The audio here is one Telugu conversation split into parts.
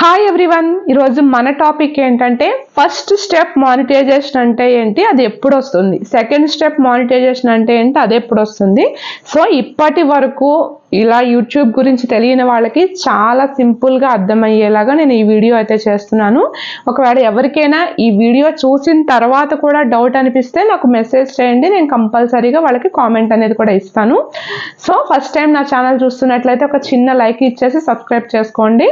హాయ్ ఎవ్రీవన్ ఈరోజు మన టాపిక్ ఏంటంటే ఫస్ట్ స్టెప్ మానిటైజేషన్ అంటే ఏంటి అది ఎప్పుడు వస్తుంది సెకండ్ స్టెప్ మానిటైజేషన్ అంటే ఏంటి అది ఎప్పుడు వస్తుంది సో ఇప్పటి వరకు ఇలా యూట్యూబ్ గురించి తెలియని వాళ్ళకి చాలా సింపుల్గా అర్థమయ్యేలాగా నేను ఈ వీడియో అయితే చేస్తున్నాను. ఒకవేళ ఎవరికైనా ఈ వీడియో చూసిన తర్వాత కూడా డౌట్ అనిపిస్తే నాకు మెసేజ్ చేయండి నేను కంపల్సరీగా వాళ్ళకి కామెంట్ అనేది కూడా ఇస్తాను. సో ఫస్ట్ టైం నా ఛానల్ చూస్తున్నట్లయితే ఒక చిన్న లైక్ ఇచ్చేసి సబ్స్క్రైబ్ చేసుకోండి.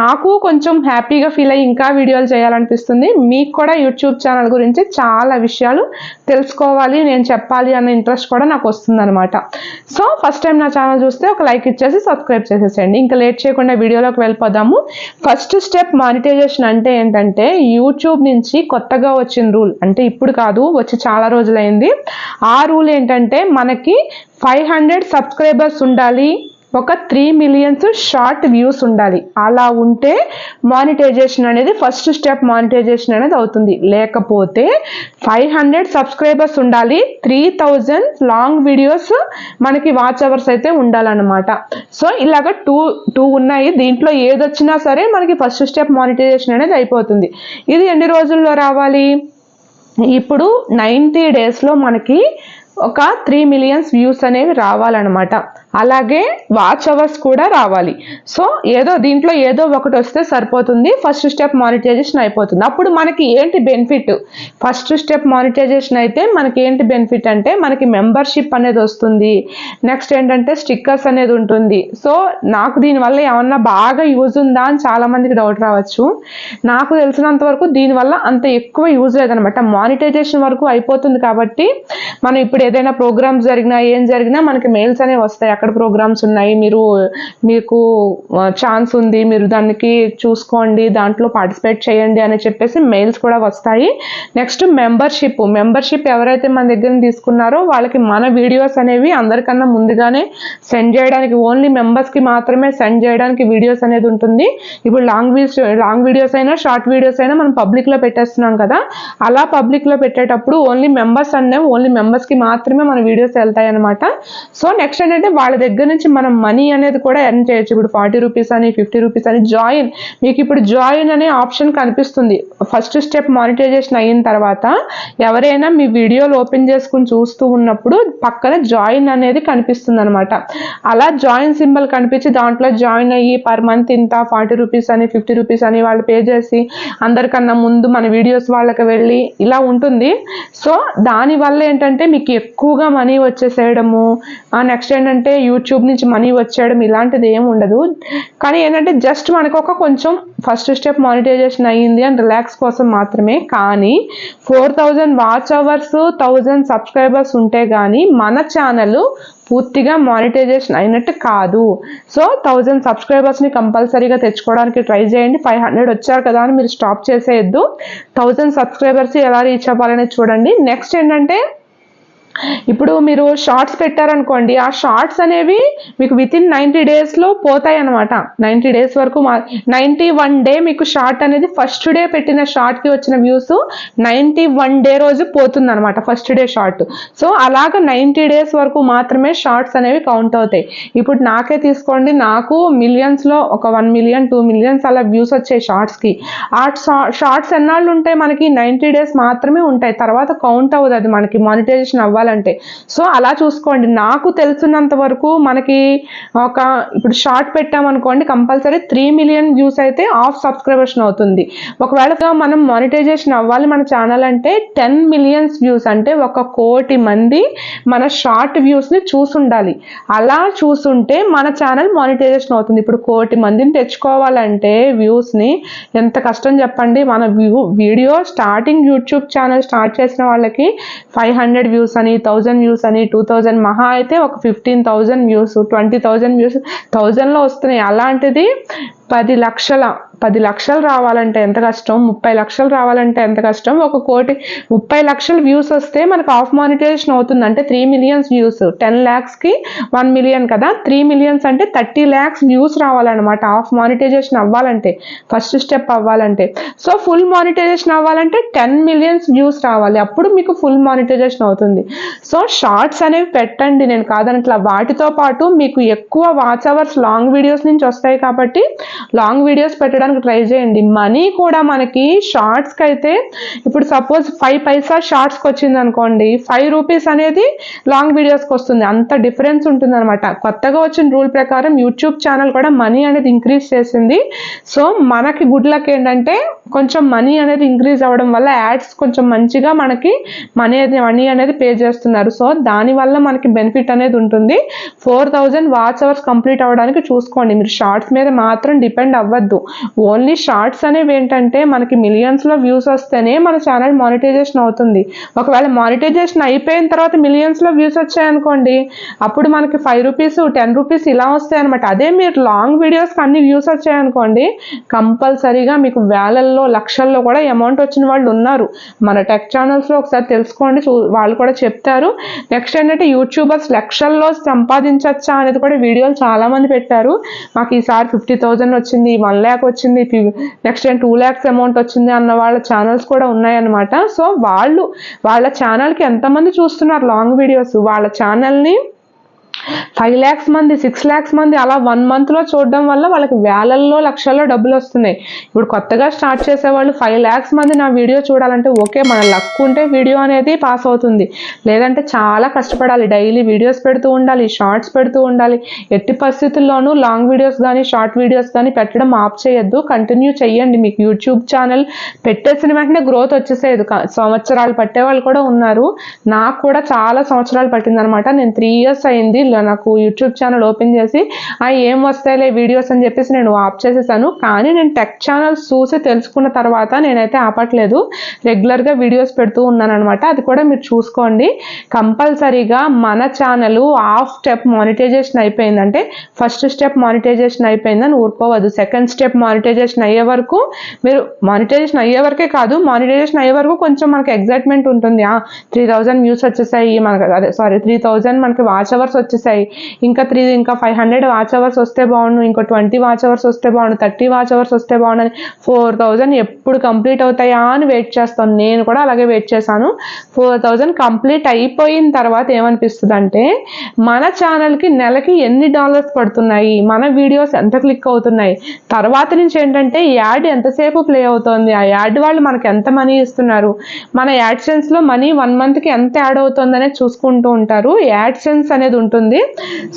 నాకు కొంచెం హ్యాపీగా ఫీల్ అయ్యి ఇంకా వీడియోలు చేయాలనిపిస్తుంది. మీకు కూడా యూట్యూబ్ ఛానల్ గురించి చాలా విషయాలు తెలుసుకోవాలి నేను చెప్పాలి అన్న ఇంట్రెస్ట్ కూడా నాకు వస్తుందన్నమాట. సో ఫస్ట్ టైం నా ఛానల్ చూస్తే ఒక లైక్ ఇచ్చేసి సబ్స్క్రైబ్ చేసేసేయండి. ఇంకా లేట్ చేయకుండా వీడియోలోకి వెళ్ళిపోదాము. ఫస్ట్ స్టెప్ మానిటైజేషన్ అంటే ఏంటంటే యూట్యూబ్ నుంచి కొత్తగా వచ్చిన రూల్ అంటే ఇప్పుడు కాదు వచ్చి చాలా రోజులైంది. ఆ రూల్ ఏంటంటే మనకి ఫైవ్ హండ్రెడ్ సబ్స్క్రైబర్స్ ఉండాలి. ఒక త్రీ మిలియన్స్ షార్ట్ వ్యూస్ ఉండాలి. అలా ఉంటే మానిటైజేషన్ అనేది ఫస్ట్ స్టెప్ మానిటైజేషన్ అనేది అవుతుంది. లేకపోతే ఫైవ్ హండ్రెడ్ సబ్స్క్రైబర్స్ ఉండాలి. త్రీ థౌజండ్ లాంగ్ వీడియోస్ మనకి వాచ్ అవర్స్ అయితే ఉండాలన్నమాట. సో ఇలాగ టూ టూ ఉన్నాయి. దీంట్లో ఏదొచ్చినా సరే మనకి ఫస్ట్ స్టెప్ మానిటైజేషన్ అనేది అయిపోతుంది. ఇది ఎన్ని రోజుల్లో రావాలి? ఇప్పుడు నైంటీ డేస్లో మనకి ఒక త్రీ మిలియన్స్ వ్యూస్ అనేవి రావాలన్నమాట. అలాగే వాచ్ అవర్స్ కూడా రావాలి. సో ఏదో దీంట్లో ఏదో ఒకటి వస్తే సరిపోతుంది. ఫస్ట్ స్టెప్ మానిటైజేషన్ అయిపోతుంది. అప్పుడు మనకి ఏంటి బెనిఫిట్ ఫస్ట్ స్టెప్ మానిటైజేషన్ అయితే మనకి ఏంటి బెనిఫిట్ అంటే మనకి మెంబర్షిప్ అనేది వస్తుంది. నెక్స్ట్ ఏంటంటే స్టిక్కర్స్ అనేది ఉంటుంది. సో నాకు దీనివల్ల ఏమన్నా బాగా యూజ్ ఉందా అని చాలామందికి డౌట్ రావచ్చు. నాకు తెలిసినంత వరకు దీనివల్ల అంత ఎక్కువ యూజ్ లేదనమాట. మానిటైజేషన్ వరకు అయిపోతుంది కాబట్టి మనం ఇప్పుడు ఏదైనా ప్రోగ్రామ్స్ జరిగినా ఏం జరిగినా మనకి మెయిల్స్ అనేవి వస్తాయి. ఎక్కడ ప్రోగ్రామ్స్ ఉన్నాయి. మీరు మీకు ఛాన్స్ ఉంది. మీరు దానికి చూసుకోండి. దాంట్లో పార్టిసిపేట్ చేయండి అని చెప్పేసి మెయిల్స్ కూడా వస్తాయి. నెక్స్ట్ మెంబర్షిప్ మెంబర్షిప్ ఎవరైతే మన దగ్గర తీసుకున్నారో వాళ్ళకి మన వీడియోస్ అనేవి అందరికన్నా ముందుగానే సెండ్ చేయడానికి ఓన్లీ మెంబర్స్కి మాత్రమే సెండ్ చేయడానికి వీడియోస్ అనేది ఉంటుంది. ఇప్పుడు లాంగ్ వీడియోస్ లాంగ్ వీడియోస్ అయినా షార్ట్ వీడియోస్ అయినా మనం పబ్లిక్లో పెట్టేస్తున్నాం కదా. అలా పబ్లిక్లో పెట్టేటప్పుడు ఓన్లీ మెంబర్స్ అనేవి ఓన్లీ మెంబర్స్కి మాత్రమే మన వీడియోస్ వెళ్తాయి అనమాట సో నెక్స్ట్ ఏంటంటే వాళ్ళ దగ్గర నుంచి మనం మనీ అనేది కూడా ఎర్న్ చేయొచ్చు. ఇప్పుడు ఫార్టీ రూపీస్ అని ఫిఫ్టీ రూపీస్ అని జాయిన్ మీకు ఇప్పుడు జాయిన్ అనే ఆప్షన్ కనిపిస్తుంది. ఫస్ట్ స్టెప్ మానిటైజేషన్ అయిన తర్వాత ఎవరైనా మీ వీడియోలు ఓపెన్ చేసుకుని చూస్తూ ఉన్నప్పుడు పక్కన జాయిన్ అనేది కనిపిస్తుంది అనమాట అలా జాయిన్ సింబల్ కనిపించి దాంట్లో జాయిన్ అయ్యి పర్ మంత్ ఇంత ఫార్టీ రూపీస్ అని ఫిఫ్టీ రూపీస్ అని వాళ్ళు పే చేసి అందరికన్నా ముందు మన వీడియోస్ వాళ్ళకి వెళ్ళి ఇలా ఉంటుంది. సో దానివల్ల ఏంటంటే మీకు ఎక్కువగా మనీ వచ్చేసేయడము నెక్స్ట్ ఏంటంటే యూట్యూబ్ నుంచి మనీ వచ్చేయడం ఇలాంటిది ఏమి ఉండదు. కానీ ఏంటంటే జస్ట్ మనకు ఒక కొంచెం ఫస్ట్ స్టెప్ మానిటైజేషన్ అయ్యింది అని రిలాక్స్ కోసం మాత్రమే. కానీ four thousand watch hours thousand subscribers ఉంటే కానీ మన ఛానల్ పూర్తిగా మానిటైజేషన్ అయినట్టు కాదు. సో థౌజండ్ సబ్స్క్రైబర్స్ని కంపల్సరీగా తెచ్చుకోవడానికి ట్రై చేయండి. ఫైవ్ హండ్రెడ్ వచ్చారు కదా అని మీరు స్టాప్ చేసేయద్దు. థౌజండ్ సబ్స్క్రైబర్స్ ఎలా రీచ్ అవ్వాలనేది చూడండి. నెక్స్ట్ ఏంటంటే ఇప్పుడు మీరు షార్ట్స్ పెట్టారనుకోండి ఆ షార్ట్స్ అనేవి మీకు విత్ ఇన్ నైంటీ డేస్లో పోతాయి అనమాట నైంటీ డేస్ వరకు మా నైంటీ వన్ డే మీకు షార్ట్ అనేది ఫస్ట్ డే పెట్టిన షార్ట్కి వచ్చిన వ్యూస్ నైంటీ వన్ డే రోజు పోతుంది అనమాట ఫస్ట్ డే షార్ట్. సో అలాగ నైంటీ డేస్ వరకు మాత్రమే షార్ట్స్ అనేవి కౌంట్ అవుతాయి. ఇప్పుడు నాకే తీసుకోండి నాకు మిలియన్స్లో ఒక వన్ మిలియన్ టూ మిలియన్స్ అలా వ్యూస్ వచ్చాయి షార్ట్స్కి. ఆ షార్ట్స్ ఎన్నాళ్ళు ఉంటాయి మనకి? నైంటీ డేస్ మాత్రమే ఉంటాయి. తర్వాత కౌంట్ అవ్వదు అది మనకి. మానిటైజేషన్ అవ్వాలి కావాలంటే. సో అలా చూసుకోండి. నాకు తెలుసున్నంత వరకు మనకి ఒక ఇప్పుడు షార్ట్ పెట్టామనుకోండి కంపల్సరీ త్రీ మిలియన్ వ్యూస్ అయితే ఆఫ్ సబ్స్క్రిప్షన్ అవుతుంది. ఒకవేళ మనం మానిటైజేషన్ అవ్వాలి మన ఛానల్ అంటే టెన్ మిలియన్స్ వ్యూస్ అంటే ఒక కోటి మంది మన షార్ట్ వ్యూస్ని చూసుండాలి. అలా చూసుంటే మన ఛానల్ మానిటైజేషన్ అవుతుంది. ఇప్పుడు కోటి మందిని తెచ్చుకోవాలంటే వ్యూస్ని ఎంత కష్టం చెప్పండి. మన view video starting YouTube channel start చేసిన వాళ్ళకి ఫైవ్ హండ్రెడ్ వ్యూస్ అని థౌజండ్ వ్యూస్ అని టూ థౌజండ్ మహా అయితే ఒక fifteen thousand views twenty thousand views థౌజండ్లో వస్తున్నాయి. అలాంటిది పది లక్షల పది లక్షలు రావాలంటే ఎంత కష్టం? ముప్పై లక్షలు రావాలంటే ఎంత కష్టం? ఒక కోటి ముప్పై లక్షల వ్యూస్ వస్తే మనకు ఆఫ్ మానిటైజేషన్ అవుతుంది. అంటే త్రీ మిలియన్స్ వ్యూస్. టెన్ ల్యాక్స్కి వన్ మిలియన్ కదా? త్రీ మిలియన్స్ అంటే థర్టీ ల్యాక్స్ వ్యూస్ రావాలన్నమాట. ఆఫ్ మానిటైజేషన్ అవ్వాలంటే ఫస్ట్ స్టెప్ అవ్వాలంటే. సో ఫుల్ మానిటైజేషన్ అవ్వాలంటే టెన్ మిలియన్స్ వ్యూస్ రావాలి. అప్పుడు మీకు ఫుల్ మానిటైజేషన్ అవుతుంది. సో షార్ట్స్ అనేవి పెట్టండి. నేను కాదనట్లా. వాటితో పాటు మీకు ఎక్కువ వాచ్ అవర్స్ లాంగ్ వీడియోస్ నుంచి వస్తాయి కాబట్టి లాంగ్ వీడియోస్ పెట్టడానికి ట్రై చేయండి. మనీ కూడా మనకి షార్ట్స్కి అయితే ఇప్పుడు సపోజ్ ఫైవ్ పైసా షార్ట్స్కి వచ్చింది అనుకోండి ఫైవ్ రూపీస్ అనేది లాంగ్ వీడియోస్కి వస్తుంది అంత డిఫరెన్స్ ఉంటుంది అనమాట కొత్తగా వచ్చిన రూల్ ప్రకారం యూట్యూబ్ ఛానల్ కూడా మనీ అనేది ఇంక్రీజ్ చేసింది. సో మనకి గుడ్ లక్ ఏంటంటే కొంచెం మనీ అనేది ఇంక్రీజ్ అవ్వడం వల్ల యాడ్స్ కొంచెం మంచిగా మనకి మనీ అనేది మనీ అనేది పే చేస్తున్నారు. సో దానివల్ల మనకి బెనిఫిట్ అనేది ఉంటుంది. Four thousand watch hours complete అవ్వడానికి చూసుకోండి. మీరు షార్ట్స్ మీద మాత్రం డిపెండ్ అవ్వద్దు. ఓన్లీ షార్ట్స్ అనేవి ఏంటంటే మనకి మిలియన్స్లో వ్యూస్ వస్తేనే మన ఛానల్ మానిటైజేషన్ అవుతుంది. ఒకవేళ మానిటైజేషన్ అయిపోయిన తర్వాత మిలియన్స్లో వ్యూస్ వచ్చాయనుకోండి అప్పుడు మనకి ఫైవ్ రూపీస్ టెన్ రూపీస్ ఇలా వస్తాయి అనమాట అదే మీరు లాంగ్ వీడియోస్కి అన్ని వ్యూస్ వచ్చాయనుకోండి కంపల్సరీగా మీకు వేలల్లో లక్షల్లో కూడా అమౌంట్ వచ్చిన వాళ్ళు ఉన్నారు. మన టెక్ ఛానల్స్లో ఒకసారి తెలుసుకోండి చూ వాళ్ళు కూడా చెప్తారు. నెక్స్ట్ ఏంటంటే యూట్యూబర్స్ లక్షల్లో సంపాదించచ్చా అనేది కూడా వీడియోలు చాలామంది పెట్టారు. మాకు ఈసారి ఫిఫ్టీ థౌజండ్ వచ్చింది వన్ ల్యాక్ వచ్చింది నెక్స్ట్ టూ ల్యాక్స్ అమౌంట్ వచ్చింది అన్న వాళ్ళ ఛానల్స్ కూడా ఉన్నాయన్నమాట. సో వాళ్ళు వాళ్ళ ఛానల్కి ఎంతమంది చూస్తున్నారు లాంగ్ వీడియోస్ వాళ్ళ ఛానల్ని ఫైవ్ ల్యాక్స్ మంది సిక్స్ ల్యాక్స్ మంది అలా వన్ మంత్లో చూడడం వల్ల వాళ్ళకి వేలల్లో లక్షల్లో డబ్బులు వస్తున్నాయి. ఇప్పుడు కొత్తగా స్టార్ట్ చేసేవాళ్ళు ఫైవ్ ల్యాక్స్ మంది నా వీడియో చూడాలంటే ఓకే మన లక్ ఉంటే వీడియో అనేది పాస్ అవుతుంది. లేదంటే చాలా కష్టపడాలి. డైలీ వీడియోస్ పెడుతూ ఉండాలి షార్ట్స్ పెడుతూ ఉండాలి. ఎట్టి పరిస్థితుల్లోనూ లాంగ్ వీడియోస్ కానీ షార్ట్ వీడియోస్ కానీ పెట్టడం ఆఫ్ చేయొద్దు. కంటిన్యూ చేయండి మీకు యూట్యూబ్ ఛానల్ పెట్టేసిన వెంటనే గ్రోత్ వచ్చేసేది. కా- సంవత్సరాలు పట్టేవాళ్ళు కూడా ఉన్నారు. నాకు కూడా చాలా సంవత్సరాలు పట్టిందనమాట. నేను త్రీ ఇయర్స్ అయింది. నాకు యూట్యూబ్ ఛానల్ ఓపెన్ చేసి ఆ ఏం వస్తాయిలే వీడియోస్ అని చెప్పేసి నేను ఆఫ్ చేసేసాను. కానీ నేను టెక్ ఛానల్స్ చూసి తెలుసుకున్న తర్వాత నేనైతే ఆపట్లేదు. రెగ్యులర్గా వీడియోస్ పెడుతూ ఉన్నాను అనమాట అది కూడా మీరు చూసుకోండి. కంపల్సరీగా మన ఛానల్ హాఫ్ స్టెప్ మానిటైజేషన్ అయిపోయిందంటే ఫస్ట్ స్టెప్ మానిటైజేషన్ అయిపోయిందని ఊరుకోవద్దు. సెకండ్ స్టెప్ మానిటైజేషన్ అయ్యే వరకు మీరు మానిటైజేషన్ అయ్యే వరకే కాదు మానిటైజేషన్ అయ్యే వరకు కొంచెం మనకి ఎగ్జైట్మెంట్ ఉంటుంది. త్రీ థౌజండ్ వ్యూస్ వచ్చేసాయి. మనకు అదే సారీ త్రీ థౌజండ్ మనకి వాచ్ అవర్స్ వచ్చేసాయి. ఇంకా త్రీ ఇంకా ఫైవ్ హండ్రెడ్ వాచ్ అవర్స్ వస్తే బాగుండు ఇంకో ట్వంటీ వాచ్ అవర్స్ వస్తే బాగుండు థర్టీ వాచ్ అవర్స్ వస్తే బాగుండు ఫోర్ థౌజండ్ ఎప్పుడు కంప్లీట్ అవుతాయా అని వెయిట్ చేస్తాను. నేను కూడా అలాగే వెయిట్ చేశాను. ఫోర్ థౌజండ్ కంప్లీట్ అయిపోయిన తర్వాత ఏమనిపిస్తుంది అంటే మన ఛానల్కి నెలకి ఎన్ని డాలర్స్ పడుతున్నాయి? మన వీడియోస్ ఎంత క్లిక్ అవుతున్నాయి? తర్వాత నుంచి ఏంటంటే యాడ్ ఎంతసేపు ప్లే అవుతోంది? ఆ యాడ్ వాళ్ళు మనకి ఎంత మనీ ఇస్తున్నారు? మన యాడ్సెన్స్లో మనీ వన్ మంత్కి ఎంత యాడ్ అవుతుంది అనేది చూసుకుంటూ ఉంటారు. యాడ్సెన్స్ అనేది ఉంటుంది.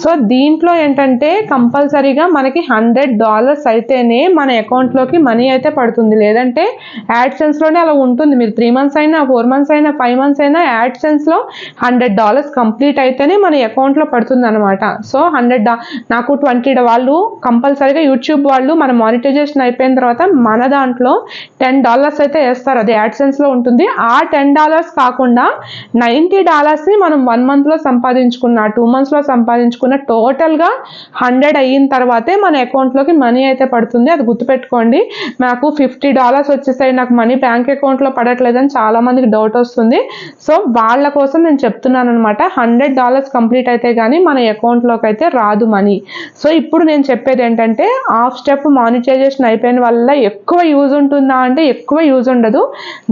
సో దీంట్లో ఏంటంటే కంపల్సరీగా మనకి హండ్రెడ్ డాలర్స్ అయితేనే మన అకౌంట్లోకి మనీ అయితే పడుతుంది. లేదంటే యాడ్సెన్స్లోనే అలా ఉంటుంది. మీరు త్రీ మంత్స్ అయినా ఫోర్ మంత్స్ అయినా ఫైవ్ మంత్స్ అయినా యాడ్సెన్స్లో హండ్రెడ్ డాలర్స్ కంప్లీట్ అయితేనే మన అకౌంట్లో పడుతుంది అనమాట సో హండ్రెడ్ నాకు ట్వంటీ వాళ్ళు కంపల్సరీగా యూట్యూబ్ వాళ్ళు మన మానిటైజేషన్ అయిపోయిన తర్వాత మన దాంట్లో టెన్ డాలర్స్ అయితే వేస్తారు. అది యాడ్సెన్స్లో ఉంటుంది. ఆ టెన్ డాలర్స్ కాకుండా నైంటీ డాలర్స్ని మనం వన్ మంత్లో సంపాదించుకున్న టూ మంత్స్లో సంపాదించుకున్న టోటల్గా హండ్రెడ్ అయిన తర్వాతే మన అకౌంట్లోకి మనీ అయితే పడుతుంది. అది గుర్తుపెట్టుకోండి. నాకు ఫిఫ్టీ డాలర్స్ వచ్చేసాయి. నాకు మనీ బ్యాంక్ అకౌంట్లో పడట్లేదని చాలామందికి డౌట్ వస్తుంది. సో వాళ్ళ కోసం నేను చెప్తున్నాను అనమాట హండ్రెడ్ డాలర్స్ కంప్లీట్ అయితే కానీ మన అకౌంట్లోకి అయితే రాదు మనీ సో ఇప్పుడు నేను చెప్పేది ఏంటంటే హాఫ్ స్టెప్ మానిటైజేషన్ అయిపోయిన వల్ల ఎక్కువ యూజ్ ఉంటుందా అంటే ఎక్కువ యూజ్ ఉండదు.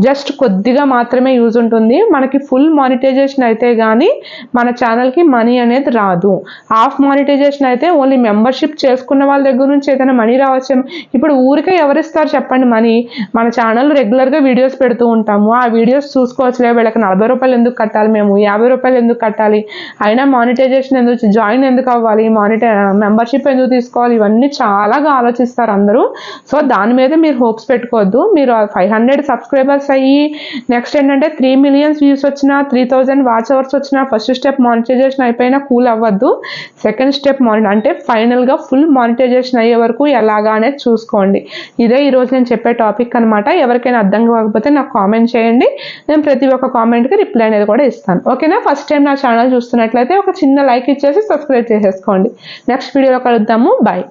జస్ట్ కొద్దిగా మాత్రమే యూజ్ ఉంటుంది. మనకి ఫుల్ మానిటైజేషన్ అయితే కానీ మన ఛానల్కి మనీ అనేది రాదు. హాఫ్ మానిటైజేషన్ అయితే ఓన్లీ మెంబర్షిప్ చేసుకున్న వాళ్ళ దగ్గర నుంచి ఏదైనా మనీ రావచ్చు. ఇప్పుడు ఊరికే ఎవరిస్తారు చెప్పండి మనీ? మన ఛానల్ రెగ్యులర్గా వీడియోస్ పెడుతూ ఉంటాము. ఆ వీడియోస్ చూసుకోవచ్చులే. వీళ్ళకి నలభై రూపాయలు ఎందుకు కట్టాలి మేము? యాభై రూపాయలు ఎందుకు కట్టాలి? అయినా మానిటైజేషన్ ఎందుకు జాయిన్ ఎందుకు అవ్వాలి? మానిటై మెంబర్షిప్ ఎందుకు తీసుకోవాలి? ఇవన్నీ చాలాగా ఆలోచిస్తారు అందరూ. సో దాని మీద మీరు హోప్స్ పెట్టుకోవద్దు. మీరు ఫైవ్ హండ్రెడ్ సబ్స్క్రైబర్స్ అయ్యి నెక్స్ట్ ఏంటంటే త్రీ మిలియన్స్ వ్యూస్ వచ్చినా త్రీ థౌజండ్ వాచ్ అవర్స్ వచ్చినా ఫస్ట్ స్టెప్ మానిటైజేషన్ అయిపోయినా కూల్ అవ్వద్దు. సెకండ్ స్టెప్ మాని అంటే ఫైనల్గా ఫుల్ మానిటైజేషన్ అయ్యే వరకు ఎలాగా అనేది చూసుకోండి. ఇదే ఈరోజు నేను చెప్పే టాపిక్ అనమాట ఎవరికైనా అర్థం కాకపోతే నాకు కామెంట్ చేయండి. నేను ప్రతి ఒక్క కామెంట్కి రిప్లై అనేది కూడా ఇస్తాను. ఓకేనా ఫస్ట్ టైం నా ఛానల్ చూస్తున్నట్లయితే ఒక చిన్న లైక్ ఇచ్చేసి సబ్స్క్రైబ్ చేసేసుకోండి. నెక్స్ట్ వీడియోలో కలుద్దాము. బాయ్